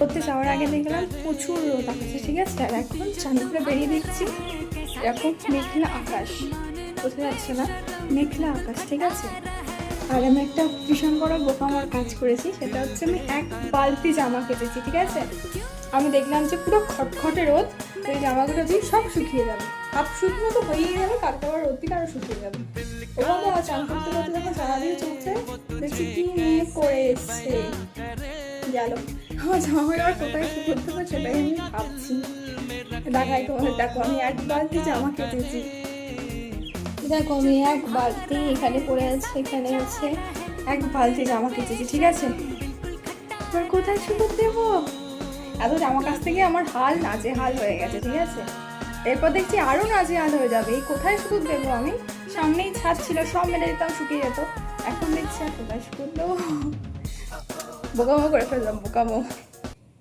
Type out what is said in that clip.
করতে যাওয়ার আগে দেখলাম প্রচুর রোদ আকাশে, ঠিক আছে? আর এখন চান করে বেরিয়ে দেখছি এরকম মেঘলা আকাশ। বোঝা যাচ্ছে না, মেঘলা আকাশ, ঠিক আছে? আর আমি একটা ভীষণ বড় বোকামার কাজ করেছি, সেটা হচ্ছে আমি এক বালতি জামা কেটেছি, ঠিক আছে? আমি দেখলাম যে পুরো খটখটে রোদ এই জামাগুলো দিয়ে সব শুকিয়ে যাবে। হাফ শুকনো তো হয়েই যাবে তারপর আবার রোদ দিকে আরও শুকিয়ে যাবে। এবং আমার চান করতে করতে যখন জামা দিয়ে চলছে, দেখছি কি নিয়ে করে এসছে। গেল। আমার কোথায় সেটাই আমি ভাবছি। দেখাই দেখো, আমি এক বালতি জামা কেটেছি। দেখো, আমি এক বালতি এখানে পড়ে আছে, এখানে আছে, এক বালতি জামা কেটেছি, ঠিক আছে? এবার কোথায় শুকোতে দেবো? এত জামা কাছ থেকে আমার হাল নাজে হাল হয়ে গেছে, ঠিক আছে? এরপর দেখছি আরও নাজে হাল হয়ে যাবে, এই কোথায় শুকুত দেবো আমি? সামনেই ছাদ ছিল, সব মেলে দিতাম শুকিয়ে যেত। এখন দেখছি আর কোথায় শুকুত দেবো? 뭐가 먹으래 거야? 뭐가 먹어